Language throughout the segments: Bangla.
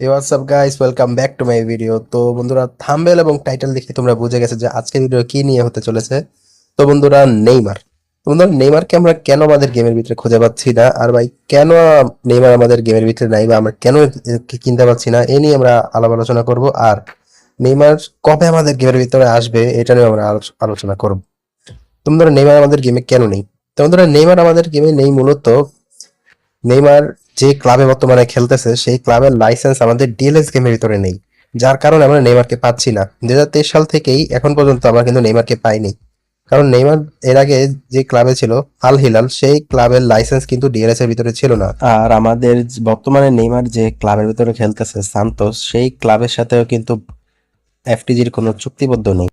WhatsApp guys welcome back to my video তো বন্ধুরা থাম্বেল এবং টাইটেল দেখে তোমরা বুঝে গেছো যে আজকের ভিডিও কি নিয়ে হতে চলেছে। তো বন্ধুরা নেইমার তো বন্ধুরা নেইমারকে আমরা কেন আমাদের গেমের ভিতরে খুঁজে পাচ্ছি না? আর ভাই, কেন নেইমার আমাদের গেমের ভিতরে নাই বা আমরা কেন কিনতে পারছি না? এ নিয়ে আমরা আলাপ আলোচনা করব। আর নেইমার কবে আমাদের গেমের ভিতরে আসবে, এটা নিয়ে আমরা আলোচনা করব। তো বন্ধুরা নেইমার আমাদের গেমে কেন নেই? তো বন্ধুরা নেইমার আমাদের গেমে নেই মূলত নেইমার যে ক্লাবে বর্তমানে খেলতেছে, সেই ক্লাবের লাইসেন্স আমাদের ডিএলএস গেমের ভিতরে নেই। যার কারণে আমরা নেইমারকে পাচ্ছি না। দু হাজার তেইশ সাল থেকেই এখন পর্যন্ত আমরা কিন্তু নেইমারকে পাইনি। কারণ নেইমার এর আগে যে ক্লাবে ছিল, আল হিলাল, সেই ক্লাবের লাইসেন্স কিন্তু ডিএলএস এর ভিতরে ছিল না। আর আমাদের বর্তমানে নেইমার যে ক্লাবের ভিতরে খেলতেছে, সান্তোস, সেই ক্লাবের সাথেও কিন্তু এফটিজির কোনো চুক্তিবদ্ধ নেই।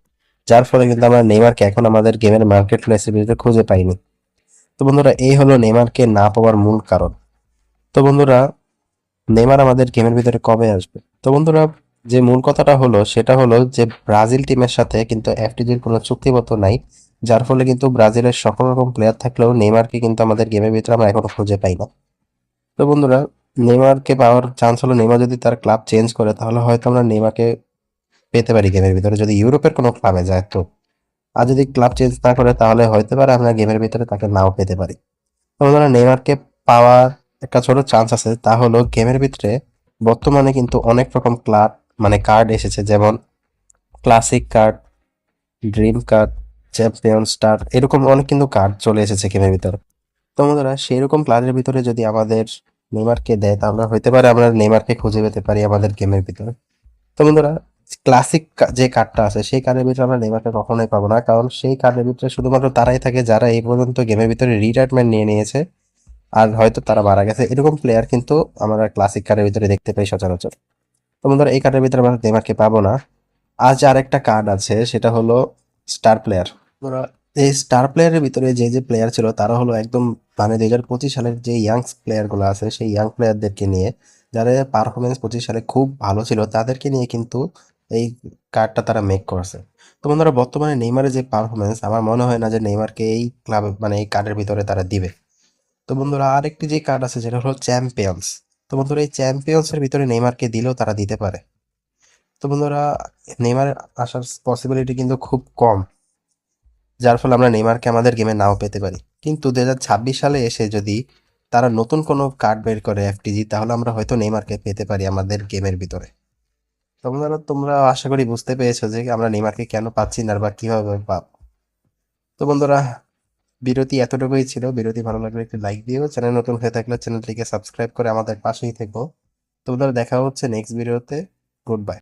যার ফলে কিন্তু আমরা নেইমারকে এখন আমাদের গেমের মার্কেট প্লেসের ভিতরে খুঁজে পাইনি। তো বন্ধুরা, এই হলো নেইমারকে না পাওয়ার মূল কারণ। তো বন্ধুরা নেমার আমাদের গেমের ভিতরে কবে আসবে? তো বন্ধুরা, যে মূল কথাটা হলো, সেটা হলো যে ব্রাজিল টিমের সাথে কিন্তু এফটিজির কোনো চুক্তিবদ্ধ নাই, যার ফলে কিন্তু ব্রাজিলের সকল রকম প্লেয়ার থাকলেও নেইমারকে কিন্তু আমাদের গেমের ভিতরে আমরা এখনও খুঁজে পাই না। তো বন্ধুরা, নেইমারকে পাওয়ার চান্স হলো, নেইমার যদি তার ক্লাব চেঞ্জ করে, তাহলে হয়তো আমরা নেইমারকে পেতে পারি গেমের ভিতরে, যদি ইউরোপের কোনো ক্লাবে যায় তো। আর যদি ক্লাব চেঞ্জ না করে, তাহলে হয়তো পারে আমরা গেমের ভিতরে তাকে নাও পেতে পারি। তো বন্ধুরা, নেইমারকে পাওয়ার একটা ছোট চান্স আছে, তা হলো গেমের ভিতরে বর্তমানে কিন্তু অনেক রকম ক্লাব মানে কার্ড এসেছে, যেমন classic card dream card champion star এরকম অনেক কিন্তু কার্ড চলে এসেছে গেমের ভিতরে। তো বন্ধুরা সেই রকম ভিতরে যদি আমাদের নেইমারকে দেয় তাহলে হইতে পারে আমরা নেইমারকে খুঁজে পেতে পারি আমাদের গেমের ভিতরে। তো বন্ধুরা ক্লাসিক যে কার্ডটা আছে, সেই কার্ডের ভিতরে আমরা নেইমারকে কখনোই পাবো না, কারণ সেই কার্ডের ভিতরে শুধুমাত্র তারাই থাকে যারা এই পর্যন্ত গেমের ভিতরে রিটায়ারমেন্ট নিয়ে নিয়েছে। আর হয়তো তারা মারা গেছে। এরকম প্লেয়ার কিন্তু আমরা ক্লাসিক কার্ডের ভিতরে দেখতে পাই সচরাচর। তো বন্ধুরা, এই কার্ডের ভিতরে আমরা নেইমারকে পাবো না। আজ আর একটা কার্ড আছে, সেটা হলো স্টার প্লেয়ার এই স্টার প্লেয়ারের ভিতরে যে যে প্লেয়ার ছিল, তারা হলো একদম মানে দুই হাজার পঁচিশ সালের যে ইয়াং প্লেয়ারগুলো আছে, সেই ইয়াং প্লেয়ারদেরকে নিয়ে, যাদের পারফরমেন্স পঁচিশ সালে খুব ভালো ছিল, তাদেরকে নিয়ে কিন্তু এই কার্ডটা তারা মেক করছে। তো বন্ধুরা, বর্তমানে নেইমারের যে পারফরমেন্স আমার মনে হয় না যে নেইমারকে এই ক্লাবে মানে এই কার্ডের ভিতরে তারা দিবে। তো বন্ধুরা, আরেকটি যে কার্ড আছে যেটা হলো চ্যাম্পিয়ন্স তো বন্ধুরা, এই চ্যাম্পিয়ন্স এর ভিতরে নেইমারকে দিলেও তারা দিতে পারে। তো বন্ধুরা, নেইমার আসার পসিবিলিটি কিন্তু খুব কম, যার ফলে আমরা নেইমারকে আমাদের গেমে নাও পেতে পারি। কিন্তু দু হাজার ছাব্বিশ সালে এসে যদি তারা নতুন কোনো কার্ড বের করে এফটিজি তাহলে আমরা হয়তো নেইমারকে পেতে পারি আমাদের গেমের ভিতরে। তো বন্ধুরা, তোমরা আশা করি বুঝতে পেরেছ যে আমরা নেইমারকে কেন পাচ্ছি না বা কীভাবে পাব। তো বন্ধুরা বিরতি এতটুকুই ছিল। বিরতি ভালো লাগলে একটু লাইক দিও। চ্যানেল নতুন হয়ে থাকলে চ্যানেলটিকে সাবস্ক্রাইব করে আমাদের পাশেই থেকো। তোমাদের দেখা হচ্ছে নেক্সট ভিডিওতে গুড বাই